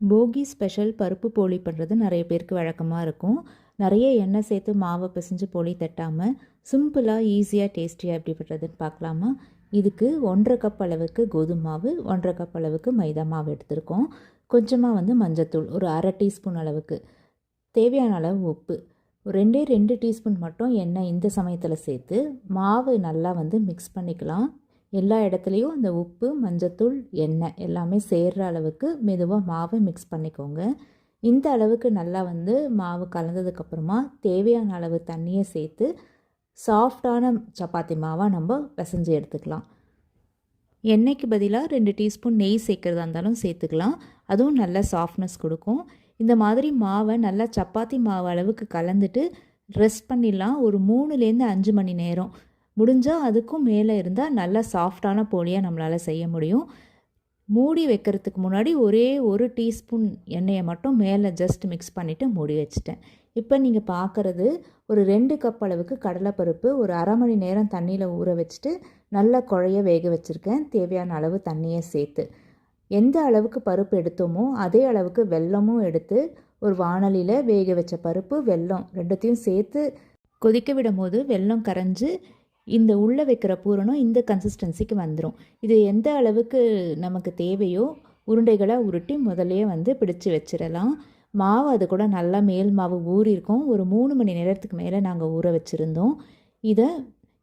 போகி special பருப்பு போலி பண்ணுறது நிறைய பேருக்கு வழக்கமாக இருக்கும். நிறைய எண்ணெய் சேர்த்து மாவை பிசைஞ்சு போலி தட்டாமல் சிம்பிளாக ஈஸியாக டேஸ்டியாக எப்படி பண்ணுறதுன்னு பார்க்கலாமா? இதுக்கு ஒன்றரை கப் அளவுக்கு கோதுமை மாவு ஒன்றரை கப் அளவுக்கு மைதா மாவு எடுத்திருக்கோம். கொஞ்சமாக வந்து மஞ்சத்தூள் ஒரு அரை டீஸ்பூன் அளவுக்கு. தேவையான அளவு உப்பு. ரெண்டே ரெண்டு டீஸ்பூன் மட்டும் எண்ணெய் இந்த சமயத்தில் சேர்த்து மாவு நல்லா வந்து மிக்ஸ் பண்ணிக்கலாம். எல்லா இடத்துலையும் அந்த உப்பு மஞ்சத்தூள் எண்ணெய் எல்லாமே சேர்கிற அளவுக்கு மெதுவாக மாவை மிக்ஸ் பண்ணிக்கோங்க. இந்த அளவுக்கு நல்லா வந்து மாவு கலந்ததுக்கப்புறமா தேவையான அளவு தண்ணியை சேர்த்து சாஃப்டான சப்பாத்தி மாவாக நம்ம பிசைஞ்சு எடுத்துக்கலாம். எண்ணெய்க்கு பதிலாக ரெண்டு டீஸ்பூன் நெய் சேர்க்குறதா இருந்தாலும் சேர்த்துக்கலாம். அதுவும் நல்ல சாஃப்ட்னஸ் கொடுக்கும். இந்த மாதிரி மாவை நல்லா சப்பாத்தி மாவு அளவுக்கு கலந்துட்டு ரெஸ்ட் பண்ணிடலாம். ஒரு மூணுலேருந்து அஞ்சு மணி நேரம். முடிஞ்சால் அதுக்கும் மேலே இருந்தால் நல்லா சாஃப்டான போலியாக நம்மளால் செய்ய முடியும். மூடி வைக்கிறதுக்கு முன்னாடி ஒரே ஒரு டீஸ்பூன் எண்ணெயை மட்டும் மேலே ஜஸ்ட் மிக்ஸ் பண்ணிவிட்டு மூடி வச்சுட்டேன். இப்போ நீங்கள் பார்க்குறது ஒரு ரெண்டு கப் அளவுக்கு கடலைப்பருப்பு ஒரு அரை மணி நேரம் தண்ணியில் ஊற வச்சுட்டு நல்லா குழைய வேக வச்சுருக்கேன். தேவையான அளவு தண்ணியை சேர்த்து. எந்த அளவுக்கு பருப்பு எடுத்தோமோ அதே அளவுக்கு வெல்லமும் எடுத்து ஒரு வானலியில் வேக வச்ச பருப்பு வெல்லம் ரெண்டுத்தையும் சேர்த்து கொதிக்க விடும் போது வெல்லம் கரைஞ்சி இந்த உள்ளே வைக்கிற பூரணம் இந்த கன்சிஸ்டன்சிக்கு வந்துடும் இது எந்த அளவுக்கு நமக்கு தேவையோ உருண்டைகளை உருட்டி முதல்லையே வந்து பிடிச்சி வச்சிடலாம் மாவு அது கூட நல்லா மேல் மாவு ஊறியிருக்கோம் ஒரு மூணு மணி நேரத்துக்கு மேலே நாங்கள் ஊற வச்சுருந்தோம். இதை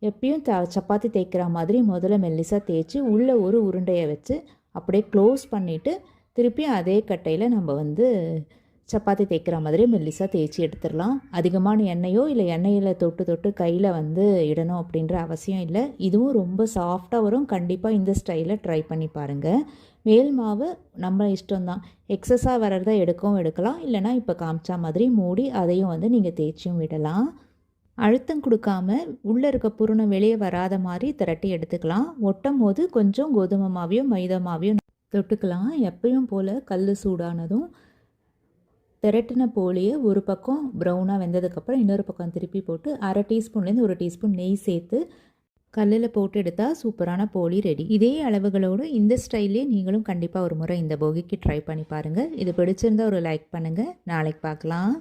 எப்பயும் த சப்பாத்தி தேய்க்கிற மாதிரி முதல்ல மெல்லிசாக தேய்ச்சி உள்ளே ஒரு உருண்டையை வச்சு அப்படியே க்ளோஸ் பண்ணிவிட்டு திருப்பி அதே கட்டையில் நம்ம வந்து சப்பாத்தி தேய்க்கிற மாதிரி மெல்லிசாக தேய்ச்சி எடுத்துடலாம். அதிகமான எண்ணெயோ இல்லை எண்ணெயில் தொட்டு தொட்டு கையில் வந்து இடணும் அப்படின்ற அவசியம் இல்லை. இதுவும் ரொம்ப சாஃப்டாக வரும். கண்டிப்பாக இந்த ஸ்டைலில் ட்ரை பண்ணி பாருங்கள் மேல் மாவு நம்ம இஷ்டம்தான். எக்ஸஸாக வர்றத எடுக்கவும் எடுக்கலாம். இல்லைனா இப்போ காமிச்சா மாதிரி மூடி அதையும் வந்து நீங்கள் தேய்ச்சியும் விடலாம். அழுத்தம் கொடுக்காம உள்ளே இருக்க புருணம் வெளியே வராத மாதிரி திரட்டி எடுத்துக்கலாம். ஒட்டும் போது கொஞ்சம் கோதுமை மாவையும் மைதா மாவையும் தொட்டுக்கலாம். எப்பயும் போல் கல் சூடானதும் திரட்டின போலியை ஒரு பக்கம் ப்ரௌனாக வெந்ததுக்கப்புறம் இன்னொரு பக்கம் திருப்பி போட்டு அரை டீஸ்பூன்லேருந்து ஒரு டீஸ்பூன் நெய் சேர்த்து கல்லில் போட்டு எடுத்தால் சூப்பரான போலி ரெடி. இதே அளவுகளோடு இந்த ஸ்டைல்லே நீங்களும் கண்டிப்பாக ஒரு முறை இந்த போகிக்கு ட்ரை பண்ணி பாருங்கள் இது பிடிச்சிருந்தா ஒரு லைக் பண்ணுங்கள் நாளைக்கு பார்க்கலாம்.